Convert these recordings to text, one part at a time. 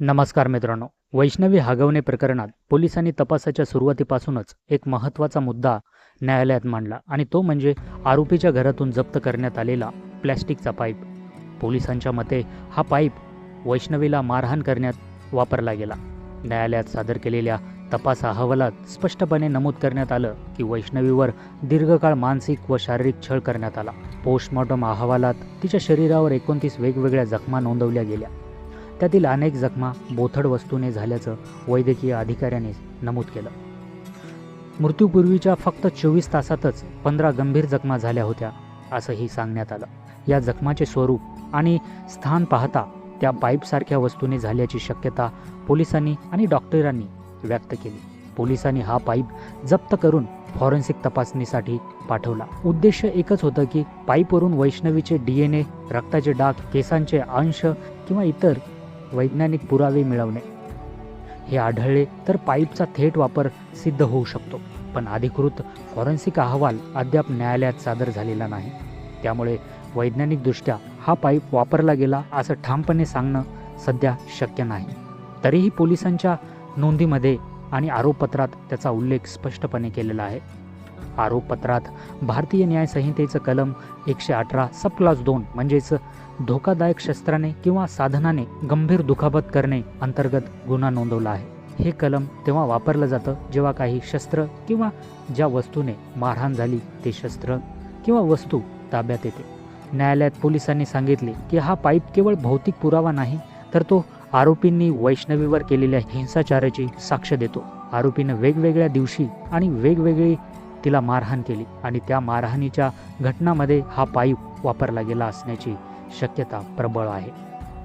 नमस्कार मित्रांनो. वैष्णवी हागवणे प्रकरणात पोलिसांनी तपासाच्या सुरुवातीपासूनच एक महत्त्वाचा मुद्दा न्यायालयात मांडला आणि तो म्हणजे आरोपीच्या घरातून जप्त करण्यात आलेला प्लॅस्टिकचा पाईप. पोलिसांच्या मते हा पाईप वैष्णवीला मारहाण करण्यात वापरला गेला. न्यायालयात सादर केलेल्या तपास अहवालात स्पष्टपणे नमूद करण्यात आलं की वैष्णवीवर दीर्घकाळ मानसिक व शारीरिक छळ करण्यात आला. पोस्टमॉर्टम अहवालात तिच्या शरीरावर एकोणतीस वेगवेगळ्या जखमा नोंदवल्या गेल्या. त्यातील अनेक जखमा बोथड वस्तूने झाल्याचं वैद्यकीय अधिकाऱ्याने नमूद केलं. मृत्यूपूर्वीच्या फक्त चोवीस तासातच पंधरा गंभीर जखमा झाल्या होत्या असंही सांगण्यात आलं. या जखमाचे स्वरूप आणि स्थान पाहता त्या पाईपसारख्या वस्तूने झाल्याची शक्यता पोलिसांनी आणि डॉक्टरांनी व्यक्त केली. पोलिसांनी हा पाईप जप्त करून फॉरेन्सिक तपासणीसाठी पाठवला. उद्देश एकच होतं की पाईपवरून वैष्णवीचे डी एन ए रक्ताचे डाग केसांचे अंश किंवा इतर वैज्ञानिक पुरावे मिळवणे. हे आढळले तर पाईपचा थेट वापर सिद्ध होऊ शकतो. पण अधिकृत फॉरेन्सिक अहवाल अद्याप न्यायालयात सादर झालेला नाही. त्यामुळे वैज्ञानिकदृष्ट्या हा पाईप वापरला गेला असं ठामपणे सांगणं सध्या शक्य नाही. तरीही पोलिसांच्या नोंदीमध्ये आणि आरोपपत्रात त्याचा उल्लेख स्पष्टपणे केलेला आहे. आरोपपत्रात भारतीय न्याय संहितेचं कलम एकशे अठरा सब क्लास दोन म्हणजेच धोकादायक शस्त्राने किंवा साधनाने गंभीर दुखापत करणे अंतर्गत गुन्हा नोंदवला आहे. हे कलम तेव्हा वापरलं जातं जेव्हा काही शस्त्र किंवा ज्या वस्तूने मारहाण झाली ते शस्त्र किंवा वस्तू ताब्यात येते. न्यायालयात पोलिसांनी सांगितले की हा पाईप केवळ भौतिक पुरावा नाही तर तो आरोपींनी वैष्णवीवर केलेल्या हिंसाचाराची साक्ष देतो. आरोपीनं वेगवेगळ्या दिवशी आणि वेगवेगळी तिला मारहाण केली आणि त्या मारहाणीच्या घटनामध्ये हा पाईप वापरला गेला असण्याची शक्यता प्रबळ आहे.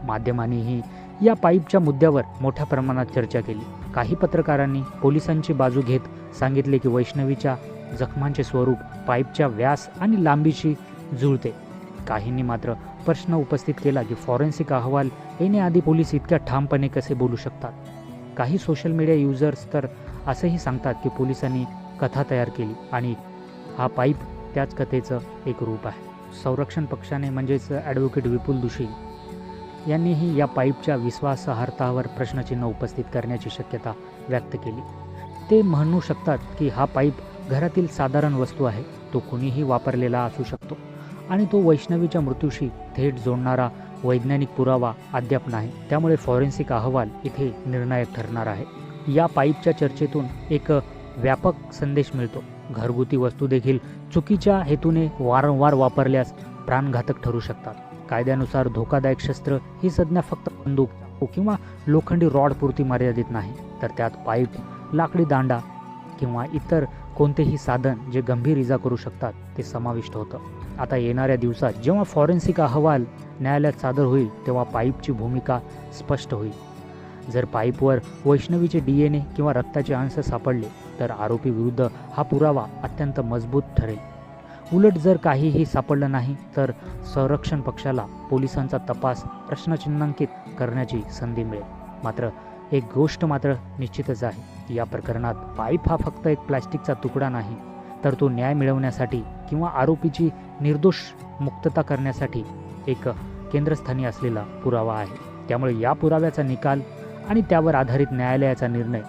माध्यमांनीही या पाईपच्या मुद्द्यावर मोठ्या प्रमाणात चर्चा केली. काही पत्रकारांनी पोलिसांची बाजू घेत सांगितले की वैष्णवीच्या जखमांचे स्वरूप पाईपच्या व्यास आणि लांबीशी जुळते. काहींनी मात्र प्रश्न उपस्थित केला की फॉरेन्सिक अहवाल येण्याआधी पोलीस इतक्या ठामपणे कसे बोलू शकतात? काही सोशल मीडिया युजर्स तर असंही सांगतात की पोलिसांनी कथा तयार केली आणि हा पाईप त्याच कथेचं एक रूप आहे. संरक्षण पक्षाने म्हणजेच ॲडव्होकेट विपुल दुशी यांनीही या पाईपच्या विश्वासार्हतावर प्रश्नचिन्ह उपस्थित करण्याची शक्यता व्यक्त केली. ते म्हणू शकतात की हा पाईप घरातील साधारण वस्तू आहे तो कुणीही वापरलेला असू शकतो आणि तो वैष्णवीच्या मृत्यूशी थेट जोडणारा वैज्ञानिक पुरावा अद्याप नाही. त्यामुळे फॉरेन्सिक अहवाल इथे निर्णायक ठरणार आहे. या पाईपच्या चर्चेतून एक व्यापक संदेश मिळतो. घरगुती वस्तू देखील चुकीच्या हेतूने वारंवार वापरल्यास प्राणघातक ठरू शकतात. कायद्यानुसार धोकादायक शस्त्र ही संज्ञा फक्त बंदूक किंवा लोखंडी रॉडपुरती मर्यादित नाही तर त्यात पाईप लाकडी दांडा किंवा इतर कोणतेही साधन जे गंभीर इजा करू शकतात ते समाविष्ट होतं. आता येणाऱ्या दिवसात जेव्हा फॉरेन्सिक अहवाल न्यायालयात सादर होईल तेव्हा पाईपची भूमिका स्पष्ट होईल. जर पाईपवर वैष्णवीचे डी एन ए किंवा रक्ताचे अंश सापडले तर आरोपी विरुद्ध हा पुरावा अत्यंत मजबूत ठरेल. उलट जर काहीही सापडलं नाही तर संरक्षण पक्षाला पोलिसांचा तपास प्रश्नचिन्हांकित करण्याची संधी मिळेल. मात्र एक गोष्ट मात्र निश्चितच आहे. या प्रकरणात पाईप हा फक्त एक प्लॅस्टिकचा तुकडा नाही तर तो न्याय मिळवण्यासाठी किंवा आरोपीची निर्दोष मुक्तता करण्यासाठी एक केंद्रस्थानी असलेला पुरावा आहे. त्यामुळे या पुराव्याचा निकाल आणि त्यावर आधारित न्यायालयाचा निर्णय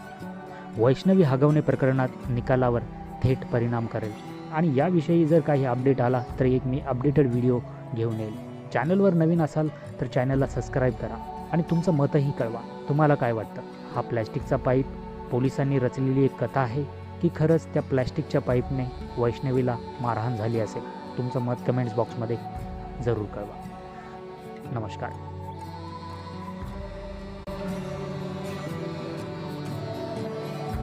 वैष्णवी हगवणे प्रकरणात निकालावर थेट परिणाम करेल. आणि याविषयी जर काही अपडेट आला तर एक मी अपडेटेड व्हिडिओ घेऊन येईल. चॅनलवर नवीन असाल तर चॅनलला सबस्क्राईब करा आणि तुमचं मतही कळवा. तुम्हाला काय वाटतं? हा प्लॅस्टिकचा पाईप पोलिसांनी रचलेली एक कथा आहे की खरंच त्या प्लॅस्टिकच्या पाईपने वैष्णवीला मारहाण झाली असेल? तुमचं मत कमेंट्स बॉक्समध्ये जरूर कळवा. नमस्कार.